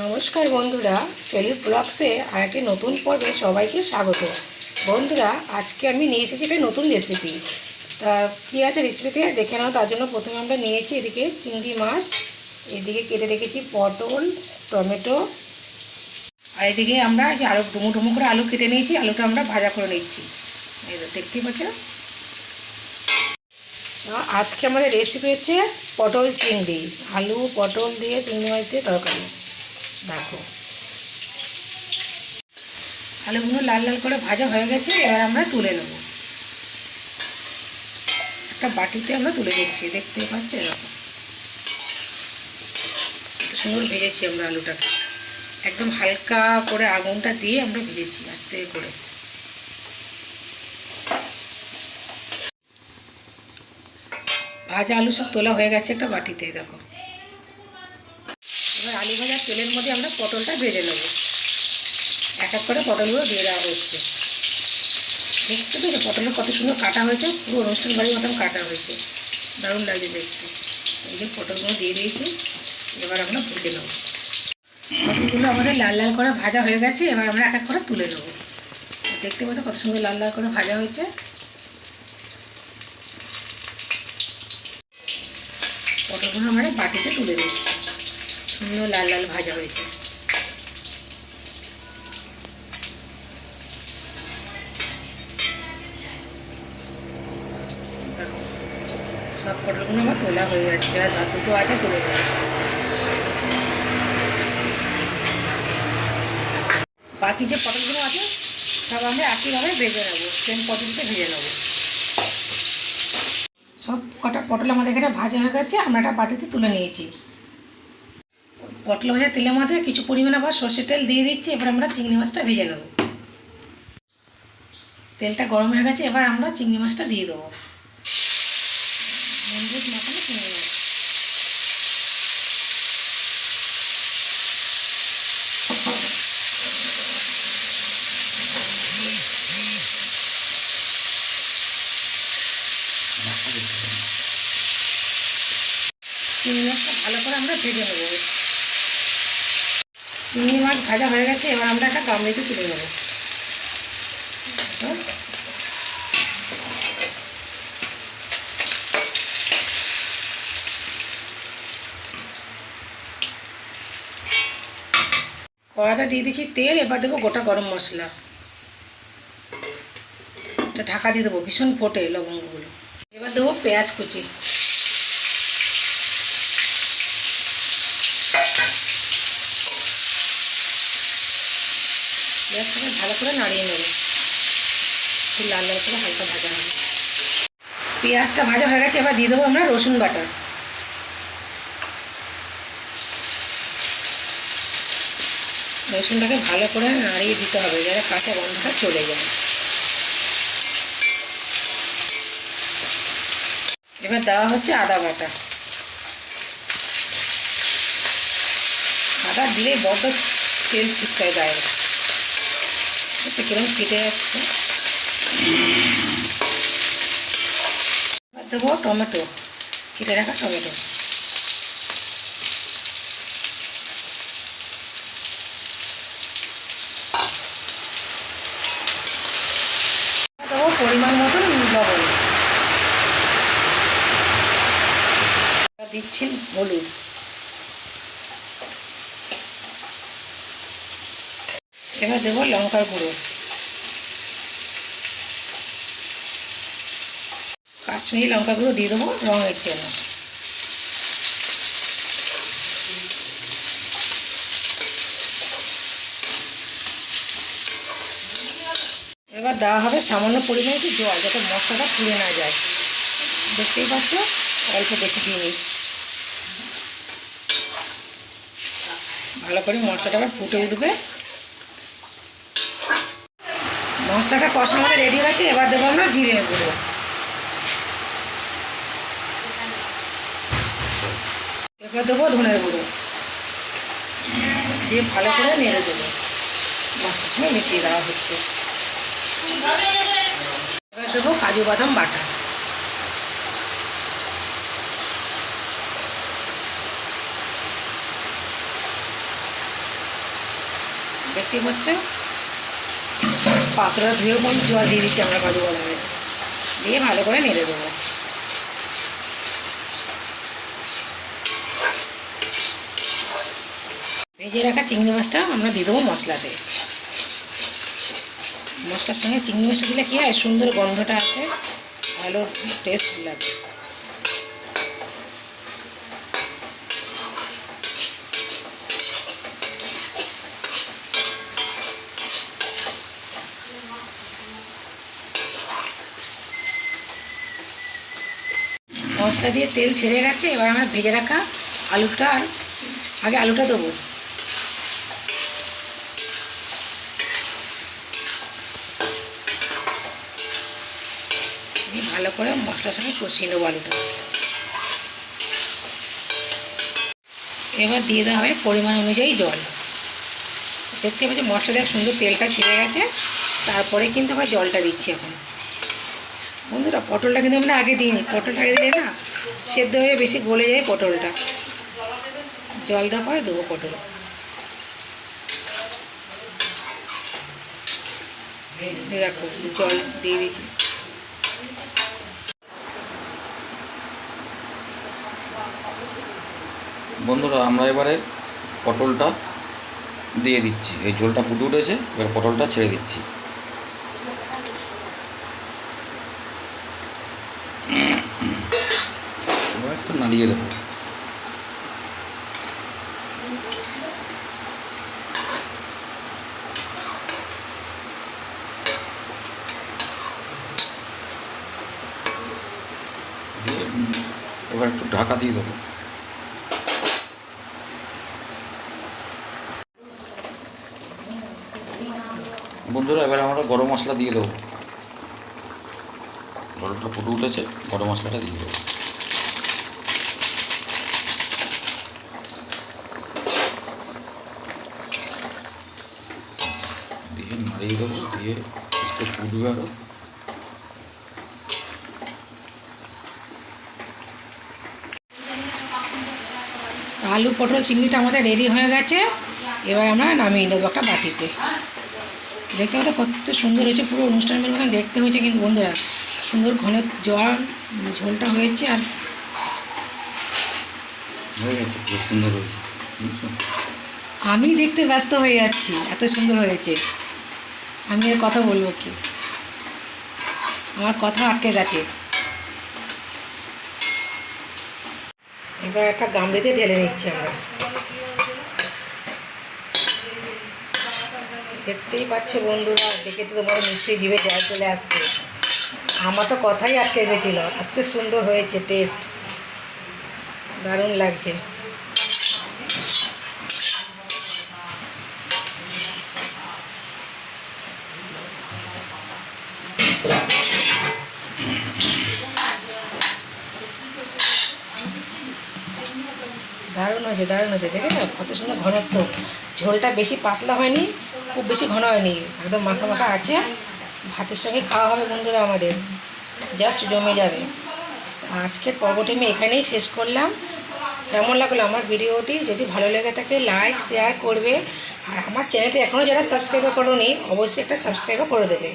নমস্কার বন্ধুরা ফেলি ব্লগসে আর একটি নতুন পর্বে সবাইকে স্বাগত। বন্ধুরা, আজকে আমি নিয়ে এসেছি একটা নতুন রেসিপি তা কী আছে রেসিপিতে দেখে নাও, তার জন্য প্রথমে আমরা নিয়েছি এদিকে চিংড়ি মাছ, এদিকে কেটে রেখেছি পটল, টমেটো, আর এদিকে আমরা যে আলু ডুমো ডুমো করে আলু কেটে নিয়েছি, আলুটা আমরা ভাজা করে নিচ্ছি। এই তো দেখতেই পাচ্ছ? আজকে আমাদের রেসিপি হচ্ছে পটল চিংড়ি। আলু, পটল দিয়ে চিংড়ি মাছ দিয়ে তরকারি। দেখো। আলুগুলো লাল লাল করে ভাজা হয়ে গেছে, এবার আমরা তুলে নেব। একটা বাটিতে আমরা তুলে দিচ্ছি দেখতে পাচ্ছ এরকম। সুন্দর ভেজেছি আমরা আলুটাকে। একদম হালকা করে আগুনটা দিয়ে আমরা ভেজেছি, আস্তে করে। ভাজা আলু সব তোলা হয়ে গেছে একটা বাটিতে, দেখো এবার আলু ভাজার তেলের মধ্যে আমরা পটলটা ভেজে নেব এক এক করে পটলগুলো দিয়ে দেওয়া হচ্ছে দেখতে তো পটলের কত সুন্দর কাটা হয়েছে, পুরো অনুষ্ঠান বাড়ির মতন কাটা হয়েছে। দারুণ লাগছে দেখতে। এই যে পটলগুলো দিয়ে দিয়েছি, এবার আমরা ভেজে নেব। পটলগুলো আমাদের লাল লাল করে ভাজা হয়ে গেছে, এবার আমরা এক এক করে তুলে নেব। দেখতে পাচ্ছ কত সুন্দর লাল লাল করে ভাজা হয়েছে। পটলগুলো আমরা বাটিতে তুলে দিচ্ছি সুন্দর লাল লাল ভাজা হয়েছে। সব পটলগুলো আমার তোলা হয়ে যাচ্ছে আর যা দুটো আছে, তুলে দেবো। বাকি যে পটলগুলো আছে, সব আমরা একইভাবে ভেজে নেব সেম পটলতে ভেজে নেব। সব কটা পটল আমাদের এখানে ভাজা হয়ে গেছে, আমরা একটা বাটিতে তুলে নিয়েছি। পটল ভাজা তেলের মধ্যে কিছু পরিমাণে আবার সর্ষের তেল দিয়ে দিচ্ছি, এবার আমরা চিংড়ি মাছটা ভেজে নেব। তেলটা গরম হয়ে গেছে, এবার আমরা চিংড়ি মাছটা দিয়ে দেবো মজবুত মাখানো চিংড়ি মাছ চিংড়ি মাছটা ভালো করে আমরা ভেজে নেব চিংড়ি মাছ ভাজা হয়ে গেছে, এবার আমরা একটা গামলিতে তুলে নেব। কড়াতে দিয়ে দিচ্ছি তেল, এবার দেবো গোটা গরম মশলা। এটা ঢাকা দিয়ে দেবো, ভীষণ ফোটে লবঙ্গগুলো। এবার দেবো পেঁয়াজ কুচি। পেঁয়াজটাকে ভালো করে নাড়িয়ে নেবে। একটু লাল লাল করে হালকা ভাজা হবে। পেঁয়াজটা ভাজা হয়ে গেছে, এবার দিয়ে দেবো আমরা রসুন বাটা। রসুনটাকে ভালো করে নাড়িয়ে দিতে হবে যাতে কাঁচা গন্ধটা চলে যায়। এবার দেওয়া হচ্ছে আদা বাটা। আদা দিলেই বড্ড তেল ছিটকায় গায়ে একটু কিরম ছিটে যাচ্ছে। দেবো টমেটো। কেটে রাখা টমেটো। দেবো পরিমাণ মতন লবণ। এবার দিচ্ছি হলুদ। এবার দেবো লঙ্কার গুঁড়ো। কাশ্মীরি লঙ্কা গুঁড়ো দিয়ে দেবো রঙের জন্য। এবার দেওয়া হবে সামান্য পরিমাণে একটু জল, যাতে মশলাটা পুড়ে না যায়। দেখতেই পাচ্ছ, অল্প বেশি দিয়ে ভালো করে মশলাটা আবার ফুটে উঠবে। মশলাটা কষা আমাদের রেডি হয়েছে এবার দেবো আমরা জিরে গুঁড়ো। এবার দেবো ধনের গুঁড়ো। দিয়ে ভালো করে নেড়ে দেবো। মশলার সঙ্গে মিশিয়ে দেওয়া হচ্ছে। এবার দেবো কাজু বাদাম বাটা। দেখতে পাচ্ছ পাত্রটা ধুয়েও মন জল দিয়ে দিচ্ছি আমরা কাজু বাদামে দিয়ে ভালো করে নেড়ে দেবো। ভেজে রাখা চিংড়ি মাছটা আমরা দিয়ে দেবো মশলাতে। মশলার সঙ্গে চিংড়ি মাছটা দিলে কী হয়? সুন্দর গন্ধটা আছে ভালো টেস্ট লাগে। মশলা দিয়ে তেল ছেড়ে গেছে, এবার আমরা ভেজে রাখা আলুটা আর আগে আলুটা দেবো। ভালো করে মশলার সঙ্গে কষিয়ে নেব আলুটা। এবার দিয়ে দেওয়া হবে পরিমাণ অনুযায়ী জল। দেখতে পাচ্ছি মশলা দেওয়ার সুন্দর তেলটা ছেড়ে গেছে, তারপরে কিন্তু আবার জলটা দিচ্ছি এখন। বন্ধুরা, পটলটা কিন্তু আমরা আগে দিইনি। পটলটা আগে দিলে না, সেদ্ধ হয়ে বেশি গলে যায় পটলটা। জল দেওয়ার পরে দেবো পটল। দেখো, জল দিয়ে দিয়েছি। বন্ধুরা, আমরা এবারে পটলটা দিয়ে দিচ্ছি। এই জলটা ফুটে উঠেছে, এবার পটলটা ছেড়ে দিচ্ছি এবার একটু নাড়িয়ে দেবো এবার একটু ঢাকা দিয়ে দেবো বন্ধুরা এবার আমরা গরম মশলা দিয়ে দেবো জলটা ফুটে উঠেছে গরম মশলাটা দিয়ে দেবো দিয়ে দেবো দিয়ে একটু ফুটবে আরও আলু পটল চিংড়িটা আমাদের রেডি হয়ে গেছে। এবার আমরা নামিয়ে নেব একটা বাটিতে। দেখতে পাচ্ছ কত সুন্দর হয়েছে পুরো অনুষ্ঠান মতন দেখতে হয়েছে কিন্তু বন্ধুরা। সুন্দর ঘন জল ঝোলটা হয়েছে আর হয়ে? আমি দেখতে ব্যস্ত হয়ে যাচ্ছি এত সুন্দর হয়েছে। আমি আর কথা বলব কি? আমার কথা আটকে গেছে। এবার একটা গামলিতে ঢেলে নিচ্ছি আমরা। দেখতেই পাচ্ছ বন্ধুরা, দেখে তো তোমার মিষ্টি জিভে জল চলে আসছে। আমার তো কথাই আটকে গেছিল, এত সুন্দর হয়েছে টেস্ট দারুণ লাগছে দারুণ হয়েছে দারুণ হয়েছে দেখে না কত সুন্দর ঘনত্ব। ঝোলটা বেশি পাতলা হয়নি, খুব বেশি ঘন হয়নি। একদম মাখা মাখা আছে। ভাতের সঙ্গে খাওয়া হবে বন্ধুরা আমাদের। জাস্ট জমে যাবে। আজকের পর্বটি আমি এখানেই শেষ করলাম। কেমন লাগল আমার ভিডিওটি? যদি ভালো লেগে থাকে লাইক শেয়ার করবে। আর আমার চ্যানেলটি এখনও যারা সাবস্ক্রাইব করোনি, অবশ্যই একটা সাবস্ক্রাইবও করে দেবে।